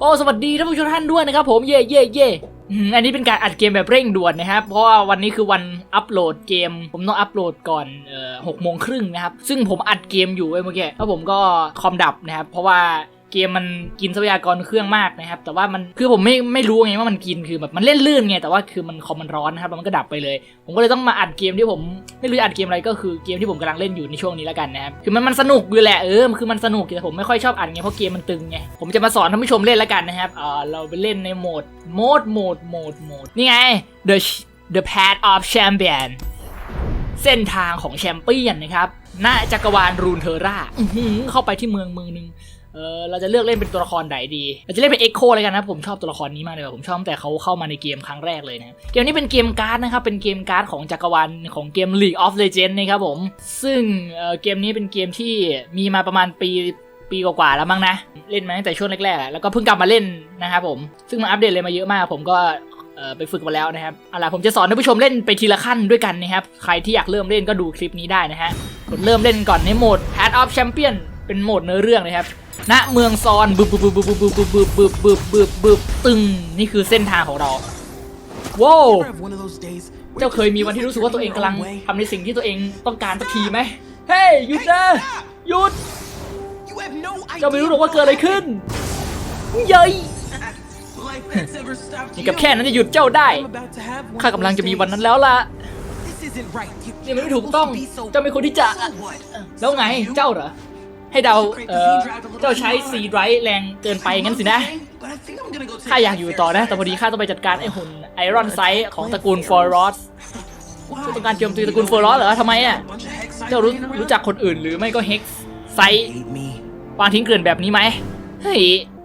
โอ้สวัสดีท่านผู้ชมท่านด้วยนะครับผมเย่เย่เย่อืมอันนี้เป็นการอัดเกมแบบเร่งด่วนนะครับ เพราะว่าวันนี้คือวันอัปโหลดเกม ผมต้องอัปโหลดก่อนหกโมงครึ่งนะครับ ซึ่งผมอัดเกมอยู่เว้ยเมื่อกี้แล้วผมก็คอมดับนะครับ เพราะว่า เกมมันกินทรัพยากรเครื่องมากนะครับ แต่ว่ามันคือผมไม่ไม่รู้ไงว่ามันกินคือแบบมันเล่นลื่นไงแต่ว่าคือมันคอมมันร้อนนะครับแล้วมันก็ดับไปเลย ผมก็เลยต้องมาอัดเกมที่ผมไม่รู้อัดเกมอะไรก็คือเกมที่ผมกำลังเล่นอยู่ในช่วงนี้แล้วกันนะครับคือมันมันสนุกอยู่แหละเออคือมันสนุกแต่ผมไม่ค่อยชอบอัดไงเพราะเกมมันตึงไงผมจะมาสอนท่านผู้ชมเล่นแล้วกันนะครับเออเราไปเล่นในโหมดโหมดโหมดโหมดโหมดนี่ไง the the path of champion เส้นทางของแชมเปี้ยนนะครับณจักรวาลรูนเทอร่าเข้าไปที่เมืองเมืองหนึง เออเราจะเลือกเล่นเป็นตัวละครไหนดีเราจะเล่นเป็นเอ็กโคเลยกันนะผมชอบตัวละครนี้มากเลยผมชอบแต่เขาเข้ามาในเกมครั้งแรกเลยนะเกมนี้เป็นเกมการ์ดนะครับเป็นเกมการ์ดของจักรวาลของเกม League of Legends นะครับผม ซึ่งเออเกมนี้เป็นเกมที่มีมาประมาณปีปีกว่าๆแล้วมั้งนะ เล่นมาตั้งแต่ช่วงแรกๆแล้วก็เพิ่งกลับมาเล่นนะครับผมซึ่งมาอัปเดตเลยมาเยอะมาก ผมก็ไปฝึกมาแล้วนะครับเอาล่ะผมจะสอนท่านผู้ชมเล่นไปทีละขั้นด้วยกันนะครับใครที่อยากเริ่มเล่นก็ดูคลิปนี้ได้นะฮะกดเริ่มเล่นก่อนในโหมด Path of Champion เป็นโหมดเนื้อเรื่องนะครับณเมืองซอนบึบบึบบึบบึบบึบบึบบึบบึบบึบบึบบึบตึงนี่คือเส้นทางของเราว้าวเจ้าเคยมีวันที่รู้สึกว่าตัวเองกำลังทำในสิ่งที่ตัวเองต้องการสักทีไหมเฮ้ยหยุดนะหยุดเจ้าไม่รู้หรอกว่าเกิดอะไรขึ้นเย้ยนี่กับแค่นั้นจะหยุดเจ้าได้ข้ากำลังจะมีวันนั้นแล้วล่ะนี่มันไม่ถูกต้อง เจ้าไม่ควรที่จะ แล้วไง เจ้าเหรอ ให้เดาเออเจ้าใช้ซีไรท์แรงเกินไปงั้นสินะ ข้าอยากอยู่ต่อนะ แต่พอดีข้าต้องไปจัดการไอ้หุ่นไอรอนไซส์ของตระกูลฟอร์รอสต้องการโจมตีตระกูลฟอร์รอสเหรอทำไมอะ เจ้ารู้รู้จักคนอื่นหรือไม่ก็เฮกไซส์วางทิ้งเกลื่อนแบบนี้ไหมเฮ้ย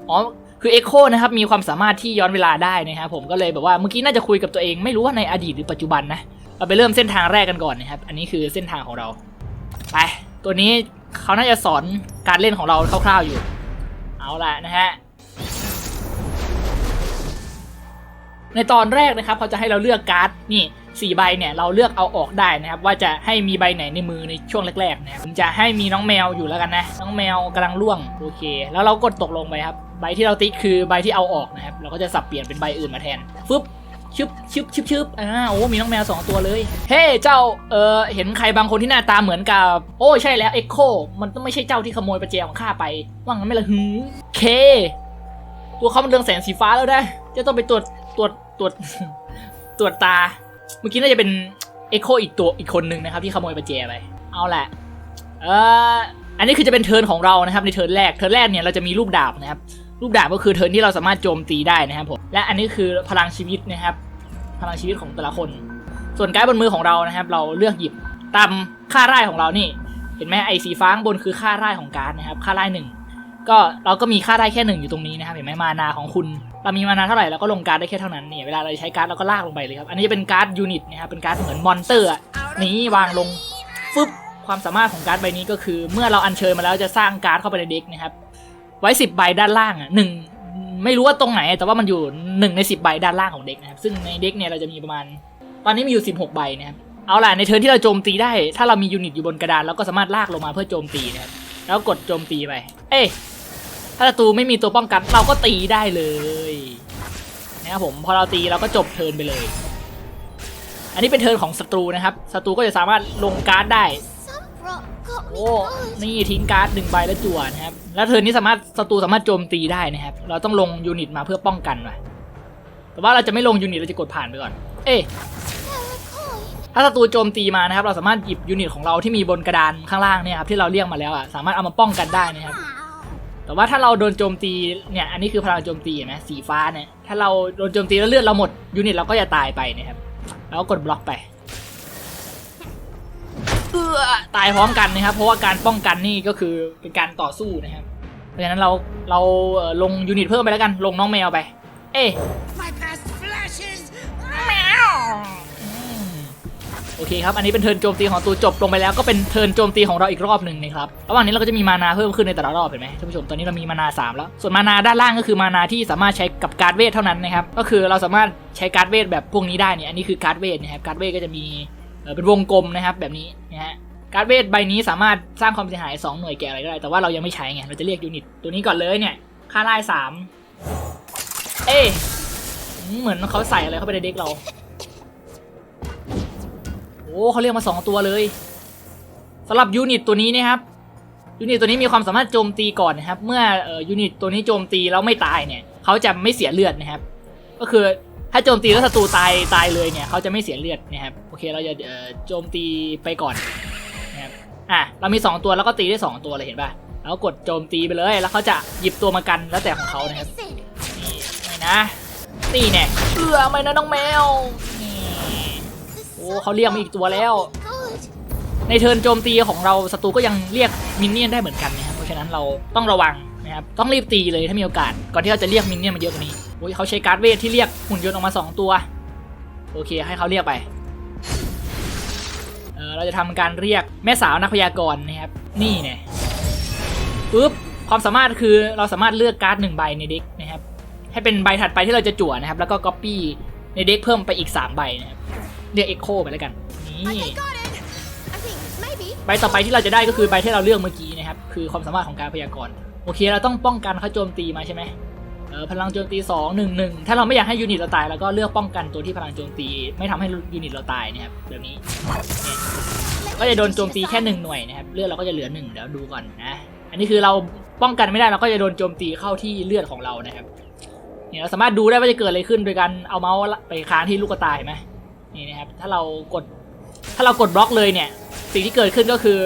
อ๋อ คือเอ็โคนะครับ มีความสามารถที่ย้อนเวลาได้นะครับผมก็เลยแบบว่าเมื่อกี้น่าจะคุยกับตัวเองไม่รู้ว่าในอดีตหรือปัจจุบันนะ เราไปเริ่มเส้นทางแรกกันก่อนนะครับ อันนี้คือเส้นทางของเรา ไป ตัวนี้ เขาน่าจะสอนการเล่นของเราคร่าวๆอยู่ เอาละนะฮะ ในตอนแรกนะครับเขาจะให้เราเลือกการ์ดนี่สี่ใบเนี่ยเราเลือกเอาออกได้นะครับ ว่าจะให้มีใบไหนในมือในช่วงแรกๆนะครับผมจะให้มีน้องแมวอยู่แล้วกันนะ น้องแมวกำลังล่วงโอเค แล้วเรากดตกลงไปครับ ใบที่เราติ๊กคือใบที่เอาออกนะครับ เราก็จะสับเปลี่ยนเป็นใบอื่นมาแทนฟึบ ชึบชึบชึบชึบอ่าโอ้มีน้องแมวสองตัวเลย เฮ้ เจ้า เออเห็นใครบางคนที่หน้าตาเหมือนกับ โอ้ ใช่แล้วเอ็กโค มันต้องไม่ใช่เจ้าที่ขโมยประแจของข้าไป ว่างั้นไม่ละหือเค ตัวเขามันเรืองแสงสีฟ้าแล้วได้จะต้องไปตรวจตรวจตรวจตรวจตา เมื่อกี้น่าจะเป็นเอ็กโคอีกตัวอีกคนหนึ่งนะครับที่ขโมยประแจไป เอาแหละ เอออันนี้คือจะเป็นเทิร์นของเรานะครับในเทิร์นแรก เทิร์นแรกเนี่ยเราจะมีรูปดาบนะครับ รูปดาบก็คือเทิร์นที่เราสามารถโจมตีได้นะครับผมและอันนี้คือพลังชีวิตนะครับ พลังชีวิตของแต่ละคน ส่วนการ์ดบนมือของเรานะครับ เราเลือกหยิบตามค่าไร่ของเรานี่ เห็นไหมไอ้สีฟ้าข้างบนคือค่าไร่ของการ์ดนะครับ ค่าไร่หนึ่งก็เราก็มีค่าได้แค่หนึ่งอยู่ตรงนี้นะครับเห็นไหมมานาของคุณเรามีมานาเท่าไหร่เราก็ลงการ์ดได้แค่เท่านั้นเนี่ยเวลาเราใช้การ์ดเราก็ลากลงไปเลยครับอันนี้จะเป็นการ์ดยูนิตนะครับเป็นการ์ดเหมือนมอนเตอร์นี่วางลงฟึบความสามารถของการ์ดใบนี้ก็คือ เมื่อเราอัญเชิญมาแล้วจะสร้างการ์ดเข้าไปในเด็กนะครับ ไว้สิบใบด้านล่างอะหนึ่งไม่รู้ว่าตรงไหน แต่ว่ามันอยู่หนึ่งในสิบใบด้านล่างของเด็กนะครับ ซึ่งในเด็กเนี่ยเราจะมีประมาณ ตอนนี้มีอยู่สิบหกใบนะครับเอาล่ะในเทิร์นที่เราโจมตีได้ ถ้าเรามียูนิตอยู่บนกระดานเราก็สามารถลากลงมาเพื่อโจมตีนะครับแล้วกดโจมตีไป เอ้ยถ้าศัตรูไม่มีตัวป้องกันเราก็ตีได้เลยนะครับผมพอเราตีเราก็จบเทิร์นไปเลย อันนี้เป็นเทิร์นของศัตรูนะครับศัตรูก็จะสามารถลงการ์ดได้ โอ้นี่ทิ้งการ์ดหนึ่งใบแล้วจั่วนะครับ แล้วเทิร์นี้สามารถศัตรูสามารถโจมตีได้นะครับ เราต้องลงยูนิตมาเพื่อป้องกันว่ะแต่ว่าเราจะไม่ลงยูนิตเราจะกดผ่านไปก่อน เอ้ถ้าศัตรูโจมตีมานะครับ เราสามารถหยิบยูนิตของเราที่มีบนกระดานข้างล่างเนี่ยครับที่เราเรียกมาแล้วอะสามารถเอามาป้องกันได้นะครับ แต่ว่าถ้าเราโดนโจมตีเนี่ยอันนี้คือพลังโจมตีเห็นไหมสีฟ้าเนี่ยถ้าเราโดนโจมตีแล้วเลือดเราหมดยูนิตเราก็จะตายไปนะครับแล้วกดบล็อกไป เออตายพร้อมกันนะครับ เพราะว่าการป้องกันนี่ก็คือเป็นการต่อสู้นะครับเพราะฉะนั้นเราเราเอ่อลงยูนิตเพิ่มไปแล้วกันลงน้องแมวไป เอ๊ะ My past flashes! อืมโอเคครับ อันนี้เป็นเทิร์นโจมตีของตัวจบลงไปแล้วก็เป็นเทิร์นโจมตีของเราอีกรอบหนึ่งนะครับ ระหว่างนี้เราก็จะมีมานาเพิ่มขึ้นในแต่ละรอบเห็นไหมท่านผู้ชม ตอนนี้เรามีมานา 3 แล้ว ส่วนมานาด้านล่างก็คือมานาที่สามารถใช้กับการ์ดเวทเท่านั้นนะครับ ก็คือเราสามารถใช้การ์ดเวทแบบพวกนี้ได้เนี่ย อันนี้คือการ์ดเวทนะครับ การ์ดเวทก็จะมี เป็นวงกลมนะครับแบบนี้นะฮะการ์ดเวทใบนี้สามารถสร้างความเสียหาย 2 หน่วยแก่อะไรก็ได้ แต่ว่าเรายังไม่ใช้ไง เราจะเรียกยูนิต ตัวนี้ก่อนเลยเนี่ย ค่าไล่สามเอ้เหมือนเขาใส่อะไรเข้าไปในเด็กเรา โอ้เขาเรียกมาสองตัวเลยสำหรับยูนิตตัวนี้นะครับ ยูนิตตัวนี้มีความสามารถโจมตีก่อนนะครับ เมื่อเอ่อยูนิตตัวนี้โจมตีแล้วไม่ตายเนี่ย เขาจะไม่เสียเลือดนะครับ ก็คือ ถ้าโจมตีแล้วศัตรูตายตายเลยเนี่ยเขาจะไม่เสียเลือดนะครับโอเคเราจะโจมตีไปก่อนนะครับอะเรามี 2 ตัวแล้วก็ตีได้ 2 ตัวเลยเห็นป่ะแล้วกดโจมตีไปเลย แล้วเขาจะหยิบตัวมากันแล้วแต่ของเขานะครับนี่ไม่นะนี่เนี่ยเอือไม่นะน้องแมวโอ้เขาเรียกมาอีกตัวแล้ว ในเทิร์นโจมตีของเราศัตรูก็ยังเรียกมินเนี่ยนได้เหมือนกันนะครับเพราะฉะนั้นเราต้องระวัง นะครับต้องรีบตีเลยถ้ามีโอกาส ก่อนที่เราจะเรียกมินเนี่ยนมาเยอะกว่านี้โอ้ยเขาใช้การ์ดเวทที่เรียกหุ่นยนต์ออกมา 2 ตัว โอเคให้เขาเรียกไปเออเราจะทำการเรียกแม่สาวนักพยากรณ์นะครับนี่เนี่ยปุ๊บความสามารถคือเราสามารถเลือกการ์ดหนึ่งใบในเด็กนะครับให้เป็นใบถัดไปที่เราจะจั่วนะครับ แล้วก็ก๊อปปี้ในเด็กเพิ่มไปอีก 3 ใบนะครับเรียกเอ็กโคไปแล้วกันนี่ Okay, got it. I think maybe. ใบต่อไปที่เราจะได้ก็คือใบที่เราเลือกเมื่อกี้นะครับ คือความสามารถของการพยากรณ์ โอเคเราต้องป้องกันเขาโจมตีมาใช่ไหมเออพลังโจมตี2 1 1ถ้าเราไม่อยากให้ยูนิตเราตายเราก็เลือกป้องกันตัวที่พลังโจมตี ไม่ทำให้ยูนิตเราตายนะครับแบบนี้ ก็จะโดนโจมตีแค่หนึ่งหน่วยนะครับเลือดเราก็จะเหลือหนึ่งเดี๋ยวดูก่อนนะอันนี้คือเราป้องกันไม่ได้เราก็จะโดนโจมตีเข้าที่เลือดของเรานะครับเนี่ยเราสามารถดูได้ว่าจะเกิดอะไรขึ้นโดยการเอาเมาส์ไปค้างที่ลูกตาเห็นไหมนี่นะครับถ้าเรากดถ้าเรากดบล็อกเลยเนี่ย สิ่งที่เกิดขึ้นก็คือ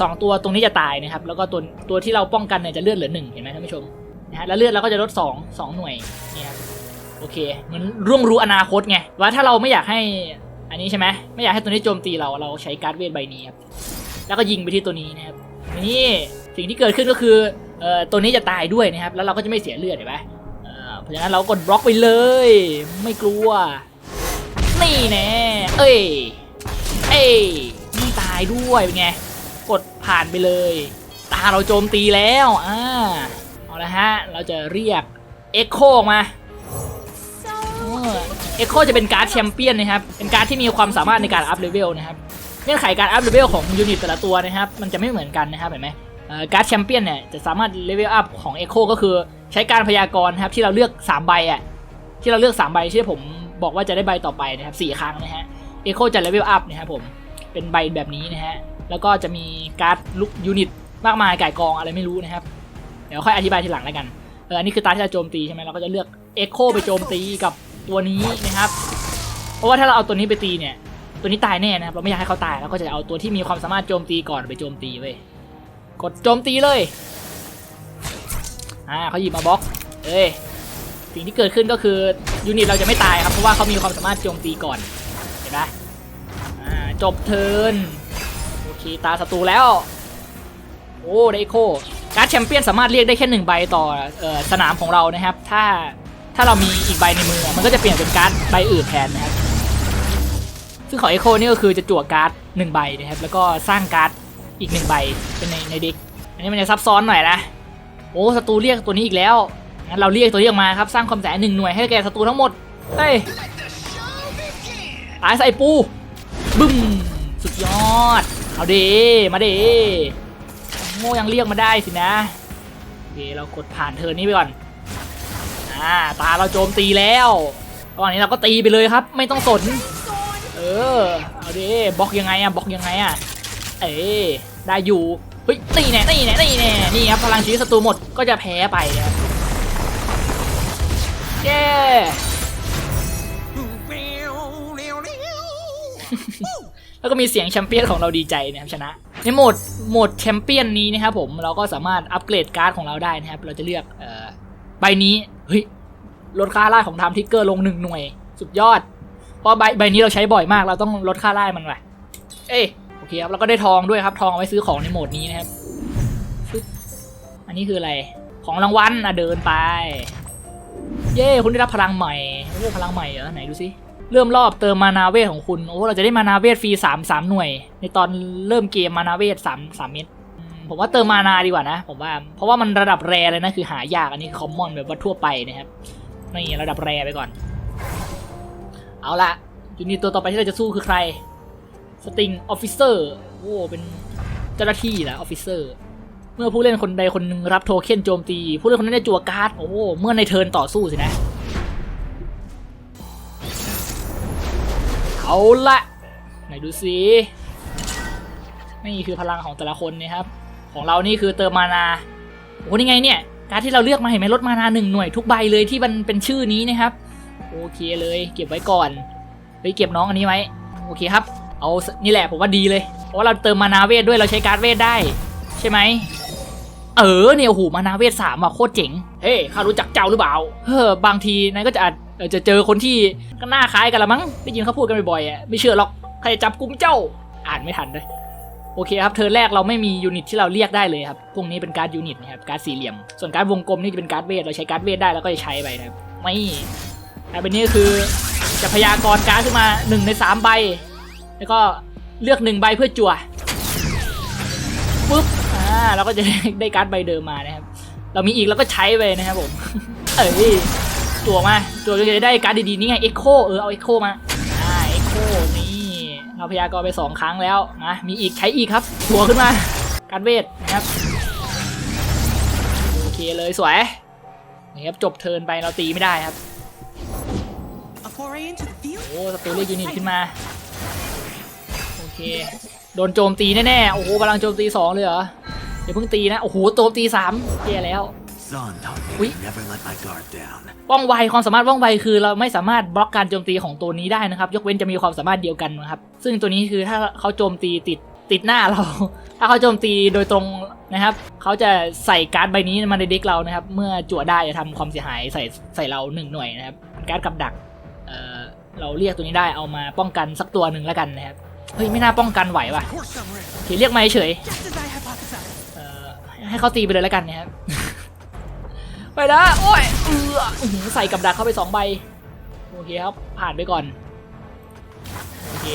สองตัวตรงนี้จะตายนะครับ แล้วก็ตัวตัวที่เราป้องกันเนี่ยจะเลือดเหลือหนึ่งเห็นไหมท่านผู้ชมนะฮะแล้วเลือดเราก็จะลดสองสองหน่วยเนี่ยครับโอเคเหมือนร่วงรู้อนาคตไงว่าถ้าเราไม่อยากให้อันนี้ใช่ไหมไม่อยากให้ตัวนี้โจมตีเราเราใช้การ์ดเวทใบนี้ครับแล้วก็ยิงไปที่ตัวนี้นะครับนี่สิ่งที่เกิดขึ้นก็คือออตัวนี้จะตายด้วยนะครับ แล้วเราก็จะไม่เสียเลือดเห็นไหมเอ่อเพราะฉะนั้นเรากดบล็อกไปเลย ไม่กลัว นี่แน่เอ้ยเอ้ยายด้วยเป็นไง กดผ่านไปเลย ตาเราโจมตีแล้วอ่าเอาละฮะ เราจะเรียกเอ็กโคมาเอ็กโคจะเป็นการ์ดแชมเปี้ยนนะครับ เป็นการ์ดที่มีความสามารถในการอัพเลเวลนะครับ เงื่อนไขการอัพเลเวลของยูนิตแต่ละตัวนะครับ มันจะไม่เหมือนกันนะครับเห็นไหมการ์ดแชมเปี้ยนเนี่ยจะสามารถเลเวลอัพของเอ็กโคก็คือใช้การพยากรณ์ครับที่เราเลือก 3 ใบอะที่เราเลือก 3 ใบที่ผมบอกว่าจะได้ใบต่อไปนะครับสี่ครั้งนะฮะเอ็กโคจะเลเวลอัพนะครับผม เป็นใบแบบนี้นะฮะ แล้วก็จะมีการ์ดลุกยูนิตมากมายไก่กองอะไรไม่รู้นะครับ เดี๋ยวค่อยอธิบายทีหลังแล้วกัน เอออันนี้คือตาที่เราโจมตีใช่ไหมเราก็จะเลือกเอ็กโคไปโจมตีกับตัวนี้นะครับ เพราะว่าถ้าเราเอาตัวนี้ไปตีเนี่ย ตัวนี้ตายแน่นะครับเราไม่อยากให้เขาตายเราก็จะเอาตัวที่มีความสามารถโจมตีก่อนไปโจมตีเว้ย กดโจมตีเลย อ่าเขาหยิบมาบล็อก เอ้ย สิ่งที่เกิดขึ้นก็คือยูนิตเราจะไม่ตายครับ เพราะว่าเขามีความสามารถโจมตีก่อน เห็นไหม จบเทิร์นโอเคตาศัตรูแล้ว โอ้ไดโคการ์ดแชมเปี้ยนสามารถเรียกได้แค่หนึ่งใบต่ออสนามของเรานะครับ ถ้าถ้าเรามีอีกใบในมือ มันก็จะเปลี่ยนเป็นการ์ดใบอื่นแทนนะครับ ซึ่งของเอโคนี่ก็คือจะจั่วการ์ดหนึ่งใบนะครับ แล้วก็สร้างการ์ดอีกหนึ่งใบเป็นในในเด็ก อันนี้มันจะซับซ้อนหน่อยนะ โอ้ศัตรูเรียกตัวนี้อีกแล้ว งั้นเราเรียกตัวนี้ออกมาครับ สร้างความแสนหนึ่งหน่วยให้แก่ศัตรูทั้งหมด เฮ้ย ตายใส่ปู บึ้ม สุดยอด เอาเดมาเดโง่ยังเรียกมาได้สินะโอเคเรากดผ่านเทินนี้ไปก่อน อ่า ตาเราโจมตีแล้วตอนนี้เราก็ตีไปเลยครับ ไม่ต้องสน เออ เอาเดบล็อกยังไงอะบล็อกยังไงอะเอ้ยได้อยู่ เฮ้ยนี่แน่นี่แน่นี่แน่ นี่ครับ พลังชีวิตศัตรูหมด ก็จะแพ้ไปครับเย้ แล้วก็มีเสียงแชมเปี้ยนของเราดีใจนะครับชนะ ในโหมดโหมดแชมเปี้ยนนี้นะครับผมเราก็สามารถอัปเกรดการ์ดของเราได้นะครับ เราจะเลือกเอ่อใบนี้เฮ้ยลดค่าไล่ของไทม์ทิกเกอร์ลงหนึ่งหน่วย สุดยอด เพราะใบใบนี้เราใช้บ่อยมาก เราต้องลดค่าไล่มันไปเอ้โอเคครับแล้วก็ได้ทองด้วยครับ ทองเอาไว้ซื้อของในโหมดนี้นะครับอันนี้คืออะไรของรางวัลอะเดินไป เย้คุณได้รับพลังใหม่โอ้พลังใหม่เหรอไหนดูสิ เริ่มรอบเติมมานาเวทของคุณ โอ้ เราจะได้มานาเวทฟรีสามสามหน่วย ในตอนเริ่มเกมมานาเวทสามสามเม็ดผมว่าเติมมานาดีกว่านะ ผมว่า เพราะว่ามันระดับแรเลยนะ คือหายากอันนี้คอมมอนแบบว่าทั่วไปนะครับ นี่ระดับแรไปก่อน เอาละยูนิตตัวต่อไปที่เราจะสู้คือใคร สติงออฟฟิเซอร์ โอ้ เป็นเจ้าหน้าที่แหละออฟฟิเซอร์ เมื่อผู้เล่นคนใดคนหนึ่งรับโทเค็นโจมตี ผู้เล่นคนนั้นจะจั่วการ์ด โอ้ เมื่อในเทิร์นต่อสู้สินะ เอาละไหนดูสินี่คือพลังของแต่ละคนนะครับ ของเรานี่คือเติมมานาโอ้นี่ไงเนี่ย การที่เราเลือกมาเห็นไหมลดมานาหนึ่งหน่วยทุกใบเลยที่มันเป็นชื่อนี้นะครับ โอเคเลย เก็บไว้ก่อนไปเก็บน้องอันนี้ไว้โอเคครับ เอานี่แหละผมว่าดีเลย เพราะว่าเราเติมมานาเวทด้วยเราใช้การ์ดเวทได้ ใช่ไหมเออเนี่ยโอ้โหมานาเวทสามอะโคตรเจ๋ง เฮ้ยข้ารู้จักเจ้าหรือเปล่า เฮ้อบางทีนายก็จะอาจ จะเจอคนที่ก็หน้าคล้ายกันละมั้งได้ยินเขาพูดกันบ่อยๆอะไม่เชื่อหรอกใครจะจับกุมเจ้า อ่านไม่ทันเลยโอเคครับเธอแรกเราไม่มียูนิตที่เราเรียกได้เลยครับพวกนี้เป็นการ์ดยูนิตนะครับการ์ดสี่เหลี่ยม ส่วนการ์ดวงกลมนี่จะเป็นการ์ดเวทเราใช้การ์ดเวทได้แล้วก็จะใช้ไปนะครับไม่แต่เป็นนี้ก็คือจะพยากรการ์ดขึ้นมาหนึ่งในสามใบแล้วก็เลือกหนึ่งใบเพื่อจั่วปุ๊บอ่าเราก็จะได้ได้การ์ดใบเดิมมานะครับ เรามีอีกเราก็ใช้ไปนะครับผมเอ้ยจั่วมา จั่วจะได้การ์ดดีๆนี่ไง Echo เออเอา Echo มาอ่า Echo นี่เราพยากรณ์ไปสองครั้งแล้วนะมีอีกใช้อีกครับจั่วขึ้นมาการเวทนะครับโอเคเลยสวยนี่ครับจบเทินไปเราตีไม่ได้ครับโอ้สตูเรียกยูนิตขึ้นมาโอเคโดนโจมตีแน่ๆโอ้โหพลังโจมตีสองเลยเหรออย่าเพิ่งตีนะโอ้โหโจมตีสามแย่แล้ว Son taught me Oui. to never let my guard down. ว่องไวความสามารถว่องไวคือเราไม่สามารถบล็อกการโจมตีของตัวนี้ได้นะครับ ยกเว้นจะมีความสามารถเดียวกันนะครับ ซึ่งตัวนี้คือถ้าเขาโจมตีติดติดหน้าเรา ถ้าเขาโจมตีโดยตรงนะครับเขาจะใส่การ์ดใบนี้มาในเด็กเรานะครับ เมื่อจั่วได้จะทำความเสียหายใส่ใส่เราหนึ่งหน่วยนะครับเป็นการ์ดกับดักเอ่อเราเรียกตัวนี้ได้เอามาป้องกันสักตัวหนึ่งแล้วกันนะครับเฮ้ยไม่น่าป้องกันไหวว่ะ Of course I'm ready. โอเคเรียกมาเฉย Just as I hypothesized. เอ่อให้เขาตีไปเลยแล้วกันนะครับ ไปนะโอ้ยเออใส่กับดักเข้าไปสองใบ โอเคครับ ผ่านไปก่อน โอเค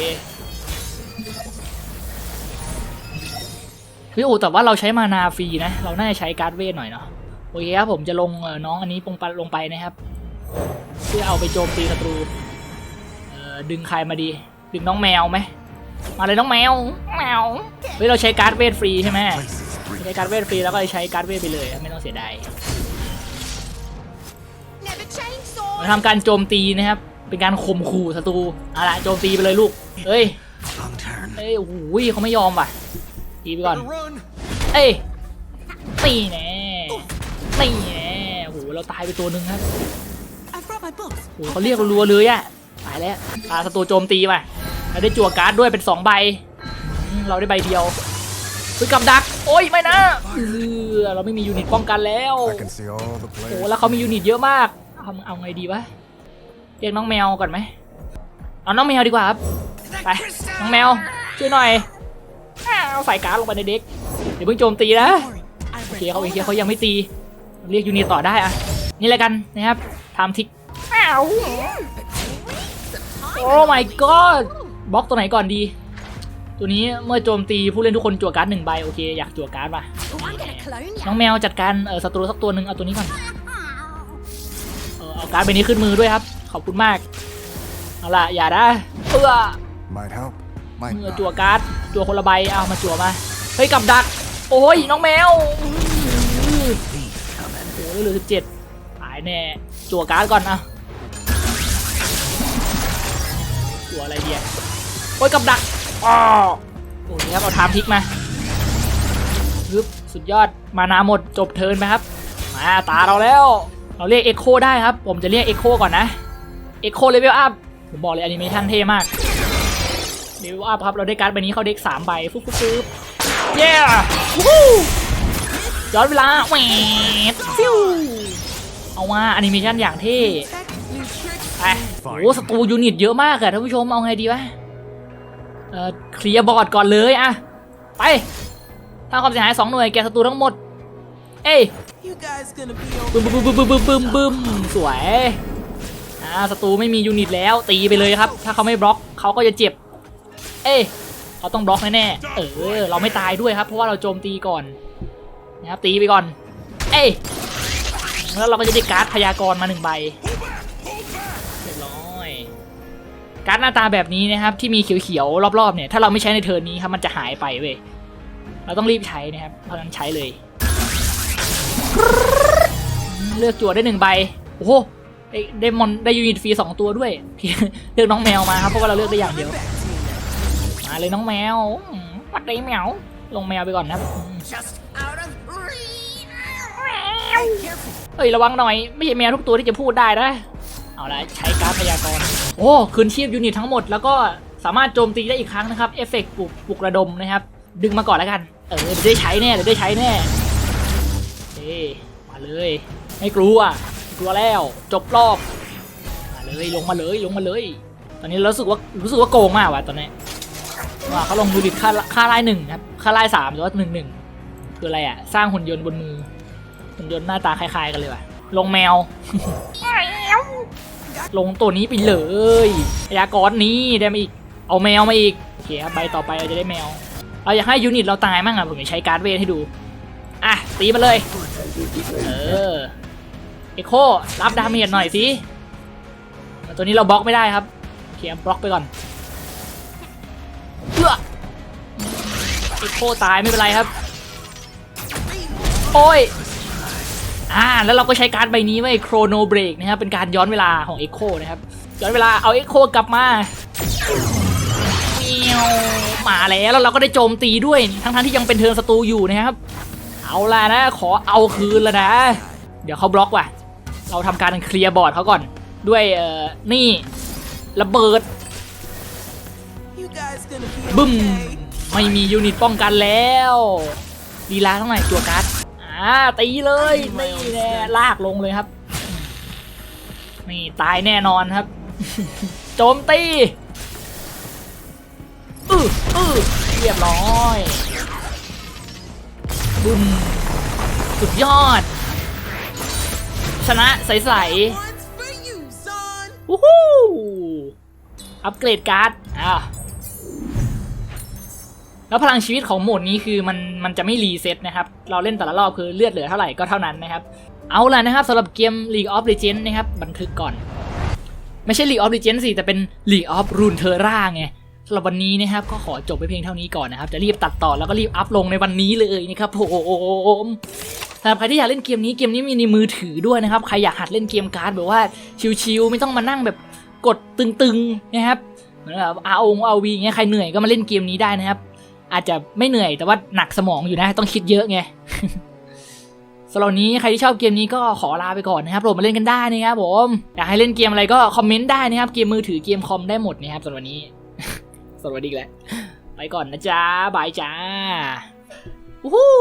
เฮ้ยโอ้แต่ว่าเราใช้มานาฟรีนะ เราน่าจะใช้การ์ดเวทหน่อยเนาะ โอเคครับผมจะลงน้องอันนี้ลงไปลงไปนะครับ เพื่อเอาไปโจมตีศัตรู เอ่อดึงใครมาดี ดึงน้องแมวไหม มาเลยน้องแมว แมว เฮ้ยเราใช้การ์ดเวทฟรีใช่ไหมใช้การ์ดเวทฟรีแล้วก็ใช้การ์ดเวทไปเลย ไม่ต้องเสียดาย chainsaw. เราทำการโจมตีนะครับ เป็นการข่มขู่ศัตรูเอาละโจมตีไปเลยลูกเอ้ยเอ้ยโอ้โหเขาไม่ยอมว่ะตีไปก่อนเอ้ยตีแน่ตีแน่โอ้โหเราตายไปตัวหนึ่งครับโอ้โหเขาเรียกรัวเลยอะตายแล้วตาศัตรูโจมตีว่ะเราได้จั่วการ์ดด้วยเป็นสองใบ เราได้ใบเดียวคือกับดัก โอ้ยไม่นะเออเราไม่มียูนิตป้องกันแล้ว โอ้แล้วเขามียูนิตเยอะมาก เอาเอาไงดีวะ เรียกน้องแมวก่อนไหม เอาน้องแมวดีกว่าครับ ไป น้องแมว ช่วยหน่อยอ้าวใส่การ์ดลงไปในเด็ก เดี๋ยวเพิ่งโจมตีนะ Don't worry. I โอเค read เขา all โอเค the เขายังไม่ตี เรียกยูนิตต่อได้อะนี่แหละกันนะครับทำทิกอ้าวโอ้ my god บล็อกตัวไหนก่อนดี ตัวนี้เมื่อโจมตีผู้เล่นทุกคนจั่วการ์ดหนึ่งใบโอเคอยากจั่วการ์ดป่ะ Oh, I'm gonna clone น้ you. องแมวจัดการเออศัตรูสักตัวหนึ่งเอาตัวนี้ก่อนเออเอา การ์ดใบนี้ขึ้นมือด้วยครับ ขอบคุณมาก เอาล่ะอย่านะเอื้อ Might help. Might เมื่อ not. จั่วการ์ดจั่วคนละใบเอามาจั่วมาเฮ้ยกับดัก โอ้ยน้องแมวอื้อ Thief coming. โอ้ยเหลือสิบเจ็ดตายแน่จั่วการ์ดก่อนอะจั่วอะไรเดียโอ้ยกับดักอ๋อโอเคครับเอาไทม์ทิกมาปึ๊บสุดยอดมานาหมดจบเทิร์นไปครับมาตาเราแล้ว เราเรียกเอ็กโคได้ครับ ผมจะเรียกเอ็กโคก่อนนะเอ็กโคเลเวลอัพผมบอกเลยแอนิเมชันเท่มากเลเวลอัพครับ เราได้การ์ดใบนี้เข้าเด็กสามใบฟุ๊บฟุ๊บฟุ๊บเย้ย้อนเวลาแหวดฟิวเอาว่าแอนิเมชันอย่างเท่ไปโอ้สตูยูนิตเยอะมากอะท่านผู้ชมเอาไงดีวะเอ่อเคลียร์บอร์ดก่อนเลยอะไปถ้าความเสียหายสองหน่วยแกสตูทั้งหมด เอ้ย บึ้มบึ้มบึ้มบึ้มบึ้มบึ้มบึ้มสวยอ่าศัตรูไม่มียูนิตแล้วตีไปเลยครับ ถ้าเขาไม่บล็อกเขาก็จะเจ็บ เอ้เขาต้องบล็อกแน่ๆเออ เราไม่ตายด้วยครับ เพราะว่าเราโจมตีก่อนนะครับตีไปก่อน เอ้ยแล้วเราก็จะได้การ์ดพยากรณ์มาหนึ่งใบเรียบร้อยการ์ดหน้าตาแบบนี้นะครับ ที่มีเขียวๆรอบๆเนี่ยถ้าเราไม่ใช้ในเทิร์นนี้ครับมันจะหายไปเว้ยเราต้องรีบใช้นะครับเพราะนั้นใช้เลย เลือกจั่วได้หนึ่งใบ โอ้โห ได้ได้มอนได้ยูนิตฟรีสองตัวด้วยเลือกน้องแมวมาครับ เพราะว่าเราเลือกได้อย่างเดียว มาเลยน้องแมวปัดได้แมว ลงแมวไปก่อนนะครับอืม Just out of reach. เฮ้ยระวังหน่อย ไม่ใช่แมวทุกตัวที่จะพูดได้นะ เอาละใช้การพยากรณ์ โอ้คืนชีพยูนิตทั้งหมดแล้วก็สามารถโจมตีได้อีกครั้งนะครับ เอฟเฟกต์ปลุกปลุกระดมนะครับ ดึงมาก่อนแล้วกัน เออได้ใช้แน่เดี๋ยวได้ใช้แน่ มาเลยไม่กลัวกลัวแล้ว จบรอบมาเลยลงมาเลยลงมาเลย ตอนนี้รู้สึกว่ารู้สึกว่าโกงมากว่ะตอนนี้ว่าเขาลงยูนิตค่าค่าไล่หนึ่งครับค่าไล่สามหรือว่าหนึ่งหนึ่งคืออะไรอะ สร้างหุ่นยนต์บนมือหุ่นยนต์หน้าตาคล้ายๆกันเลยว่ะ ลงแมว ลงตัวนี้ไปเลยพยากรนี้ได้มาอีก เอาแมวมาอีกโอเคครับใบต่อไปเราจะได้แมวเราอยากให้ยูนิตเราตายมั่งอะผมจะใช้การ์ดเวทให้ดู อะตีมาเลย เออเอโครับดาเมจหน่อยสิตัวนี้เราบล็อกไม่ได้ครับโอเคบล็อกไปก่อนเพื่อเอโคตายไม่เป็นไรครับ โอ้ยอ่าแล้วเราก็ใช้การใบนี้ไว้โครโนเบรกนะครับเป็นการย้อนเวลาของเอ็กโคนะครับย้อนเวลาเอาเอ็กโคกลับมาเมียวมาแล้วแล้วเราก็ได้โจมตีด้วยทั้งๆที่ยังเป็นเทิร์นศัตรูอยู่นะครับ เอาล่ะนะ ขอเอาคืนแล้วนะ เดี๋ยวเขาบล็อกว่ะ เราทำการเคลียร์บอร์ดเขาก่อน ด้วยเอ่อนี่ระเบิด You guys gonna be บึ้ม okay. ไม่มียูนิตป้องกันแล้วดีลาเท่าไหร่ตัวการ์ดอ่าตีเลยนี่แน่ลากลงเลยครับ นี่ตายแน่นอนครับ โจมตีอืออือเรียบร้อย บึ้มสุดยอด ชนะใส One's for you, son. ๆวู้ฮู้อัปเกรดการ์ด อ่าแล้วพลังชีวิตของโหมดนี้คือมันมันจะไม่รีเซ็ตนะครับ เราเล่นแต่ละรอบคือเลือดเหลือเท่าไหร่ก็เท่านั้นนะครับ เอาล่ะนะครับสำหรับเกม League of Legends นะครับ บันทึกก่อน ไม่ใช่ League of Legends สิแต่เป็น League of Runeterra ไง สำหรับวันนี้นะครับก็ขอจบไปเพียงเท่านี้ก่อนนะครับ จะรีบตัดต่อแล้วก็รีบอัพลงในวันนี้เลยนะครับผมสำหรับใครที่อยากเล่นเกมนี้เกมนี้มีในมือถือด้วยนะครับใครอยากหัดเล่นเกมการ์ดแบบว่าชิลๆไม่ต้องมานั่งแบบกดตึงๆนะครับเหมือนแบบอาองอาวีเงี้ยใครเหนื่อยก็มาเล่นเกมนี้ได้นะครับ อาจจะไม่เหนื่อยแต่ว่าหนักสมองอยู่นะต้องคิดเยอะไงสำหรับวันนี้ใครที่ชอบเกมนี้ก็ขอลาไปก่อนนะครับโหลดมาเล่นกันได้นะครับผม อยากให้เล่นเกมอะไรก็คอมเมนต์ได้นะครับ เกมมือถือเกมคอมได้หมดนะครับสำหรับวันนี้ สวัสดีแล้ว ไปก่อนนะจ๊ะบายจ้าวู้